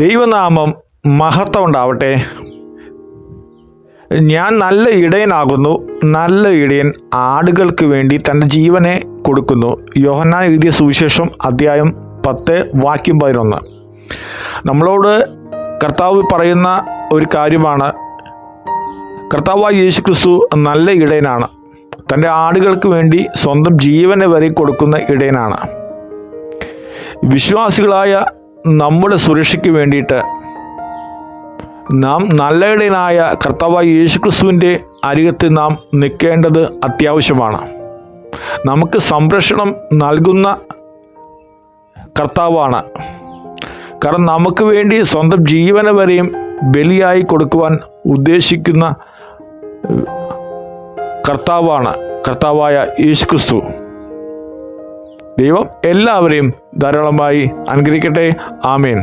ദൈവനാമം മഹത്വം ഉണ്ടാവട്ടെ ഞാൻ നല്ല ഇടയനാകുന്നു. നല്ല ഇടയൻ ആടുകൾക്ക് വേണ്ടി തന്റെ ജീവനെ കൊടുക്കുന്നു. യോഹന്നാൻ എഴുതിയ സുവിശേഷം അധ്യായം പത്ത് വാക്യം പതിനൊന്ന്. നമ്മളോട് കർത്താവ് പറയുന്ന ഒരു കാര്യമാണ്. കർത്താവായ യേശു ക്രിസ്തു നല്ല ഇടയനാണ്. തന്റെ ആടുകൾക്ക് വേണ്ടി സ്വന്തം ജീവനെ വരെ കൊടുക്കുന്ന ഇടയനാണ്. വിശ്വാസികളായ നമ്മുടെ സുരക്ഷയ്ക്ക് വേണ്ടിയിട്ട് നാം നല്ല ഇടയനായ കർത്താവായ യേശുക്രിസ്തുവിന്റെ അരികത്ത് നാം നിൽക്കേണ്ടത് അത്യാവശ്യമാണ്. നമുക്ക് സംരക്ഷണം നൽകുന്ന കർത്താവാണ്. കാരണം നമുക്ക് വേണ്ടി സ്വന്തം ജീവന വരെയും ബലിയായി കൊടുക്കുവാൻ ഉദ്ദേശിക്കുന്ന കർത്താവാണ് കർത്താവായ യേശുക്രിസ്തു. ദൈവം എല്ലാവരെയും ധാരാളമായി അനുഗ്രഹിക്കട്ടെ. ആമേൻ.